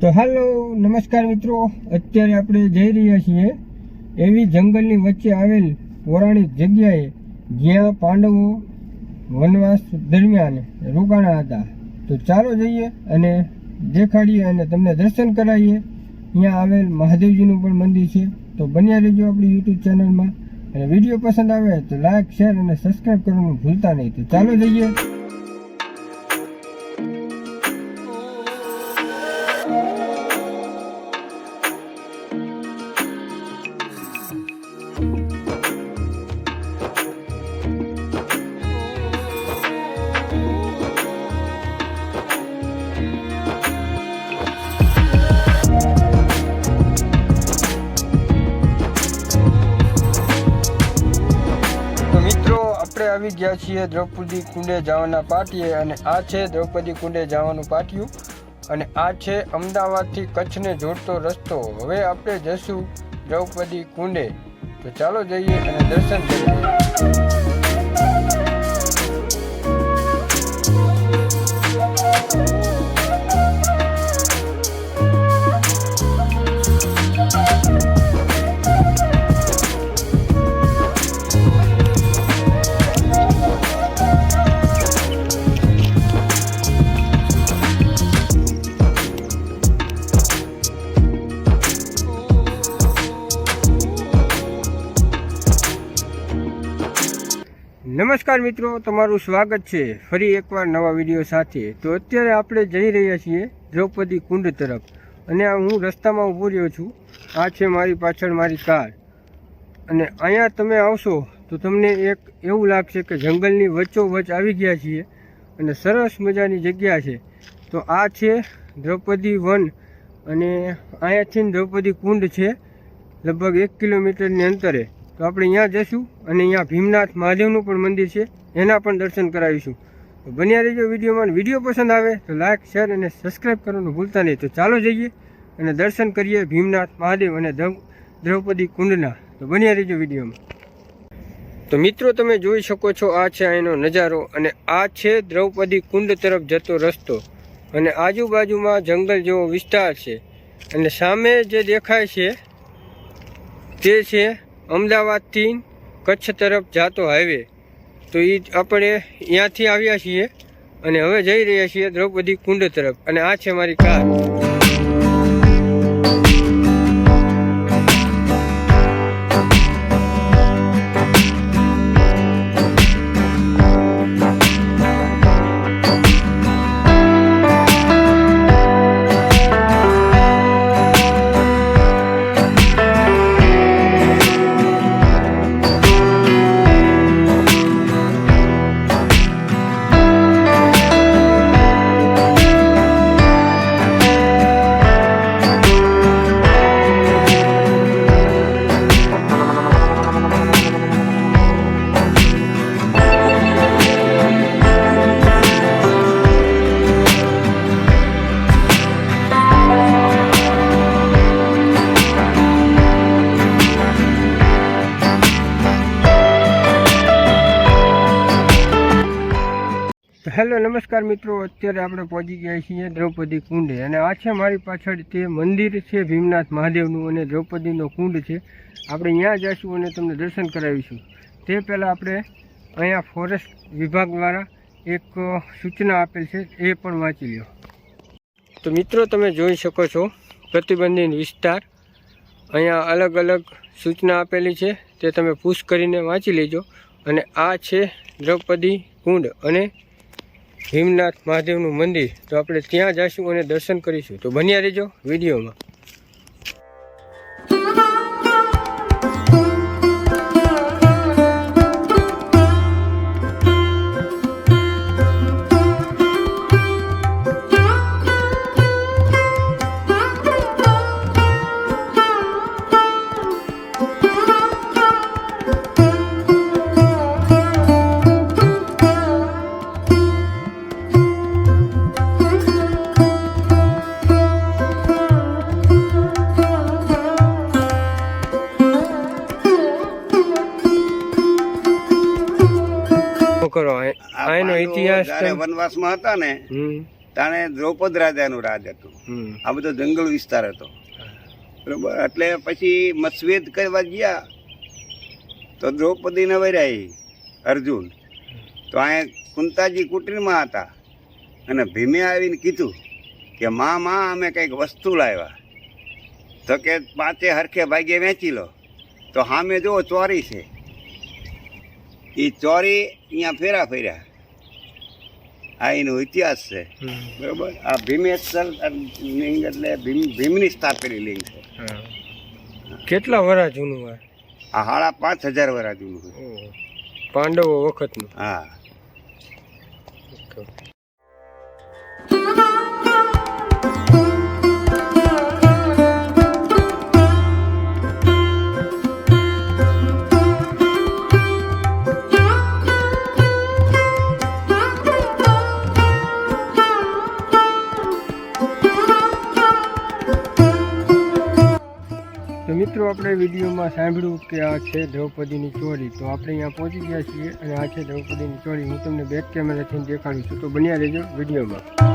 તો હાલો, નમસ્કાર મિત્રો. અત્યારે આપણે જઈ રહ્યા છીએ એવી જંગલની વચ્ચે આવેલ પૌરાણિક જગ્યાએ જ્યાં પાંડવો વનવાસ દરમિયાન રોકાણા હતા. તો ચાલો જઈએ અને દેખાડીએ અને તમને દર્શન કરાવીએ. અહીંયા આવેલ મહાદેવજીનું પણ મંદિર છે. તો બન્યા રહેજો આપણી યુટ્યુબ ચેનલમાં અને વીડિયો પસંદ આવે તો લાઈક શેર અને સબસ્ક્રાઈબ કરવાનું ભૂલતા નહીં. તો ચાલો જઈએ. આપણે આવી ગયા છીએ દ્રૌપદી કુંડે જવાના પાટીએ અને આ છે દ્રૌપદી કુંડે જવાનું પાટિયું અને આ છે અમદાવાદથી કચ્છને જોડતો રસ્તો. હવે આપણે જશું દ્રૌપદી કુંડે. તો ચાલો જઈએ અને દર્શન કરીએ. નમસ્કાર મિત્રો, તમારું સ્વાગત છે ફરી એકવાર નવા વીડિયો સાથે. તો અત્યારે આપણે જઈ રહ્યા છીએ દ્રૌપદી કુંડ તરફ અને હું રસ્તામાં ઊભો રહ્યો છું. આ છે મારી પાછળ મારી કાર. અને અહીંયા તમે આવશો તો તમને એક એવું લાગશે કે જંગલની વચ્ચોવચ આવી ગયા છીએ અને સરસ મજાની જગ્યા છે. તો આ છે દ્રૌપદી વન અને અહીંયાથી દ્રૌપદી કુંડ છે, લગભગ એક કિલોમીટરની અંતરે. તો આપણે અહીંયા જઈશું અને અહીંયા ભીમનાથ મહાદેવનું પણ મંદિર છે, એના પણ દર્શન કરાવીશું. તો બન્યા રહેજો વિડીયોમાં. વીડિયો પસંદ આવે તો લાઇક શેર અને સબસ્ક્રાઈબ કરવાનું ભૂલતા નહીં. તો ચાલો જઈએ અને દર્શન કરીએ ભીમનાથ મહાદેવ અને દ્રૌપદી કુંડના. તો બન્યા રહેજો વિડીયોમાં. તો મિત્રો, તમે જોઈ શકો છો આ છે અહીંનો નજારો અને આ છે દ્રૌપદી કુંડ તરફ જતો રસ્તો. અને આજુબાજુમાં જંગલ જેવો વિસ્તાર છે. અને સામે જે દેખાય છે, તે છે અમદાવાદથી કચ્છ તરફ જાતો હાઈવે તો એ આપણે ત્યાંથી આવ્યા છીએ અને હવે જઈ રહ્યા છીએ દ્રૌપદી કુંડ તરફ. અને આ છે મારી કાર. હેલો, નમસ્કાર મિત્રો. અત્યારે આપણે પહોંચી ગયા છીએ દ્રૌપદી કુંડે અને આ છે મારી પાછળ તે મંદિર છે, ભીમનાથ મહાદેવનું અને દ્રૌપદીનો કુંડ છે. આપણે ત્યાં જઈશું અને તમને દર્શન કરાવીશું. તે પહેલાં આપણે અહીંયા ફોરેસ્ટ વિભાગ દ્વારા એક સૂચના આપેલ છે, એ પણ વાંચી લો તો મિત્રો, તમે જોઈ શકો છો પ્રતિબંધિત વિસ્તાર. અહીંયા અલગ અલગ સૂચના આપેલી છે, તે તમે પુશ કરીને વાંચી લેજો. અને આ છે દ્રૌપદી કુંડ અને ભીમનાથ મહાદેવનું મંદિર તો આપણે ત્યાં જઈશું અને દર્શન કરીશું. તો બન્યા રહેજો વિડીયોમાં. આ- આ ઇતિહાસ જ્યારે વનવાસમાં હતા ને તાણે દ્રૌપદ રાજાનું રાજ હતું. આ બધો જંગલ વિસ્તાર હતો. બરોબર? એટલે પછી મતભેદ કરવા ગયા. તો દ્રૌપદીને વૈરાઈ અર્જુન. તો અહીંયા કુંતાજી કુટીરમાં હતા. અને ભીમે આવીને કીધું કે માં માં અમે કંઈક વસ્તુ લાવ્યા. તો કે પાંચે હરખે ભાગે વેચી લો. તો સામે જુઓ ચોરી છે. એ ચોરી અહીંયા ફેરા ફેર્યા. આ એનો ઇતિહાસ છે. બરોબર? આ ભીમેશ્વર લિંગ એટલે ભીમ ભીમની સ્થાપેલી લિંગ છે. કેટલા વરા જૂનું આ? આ સાડા પાંચ હજાર વર્ષ જૂનું હોય. પાંડવો વખતનું. હા. તો મિત્રો, આપણે વિડીયોમાં સાંભળ્યું કે આ છે દ્રૌપદીની ચોરી. તો આપણે અહીંયા પહોંચી ગયા છીએ અને આ છે દ્રૌપદીની ચોરી. હું તમને બેક કેમેરાથી દેખાડું છું. તો બન્યા રહેજો વિડીયોમાં.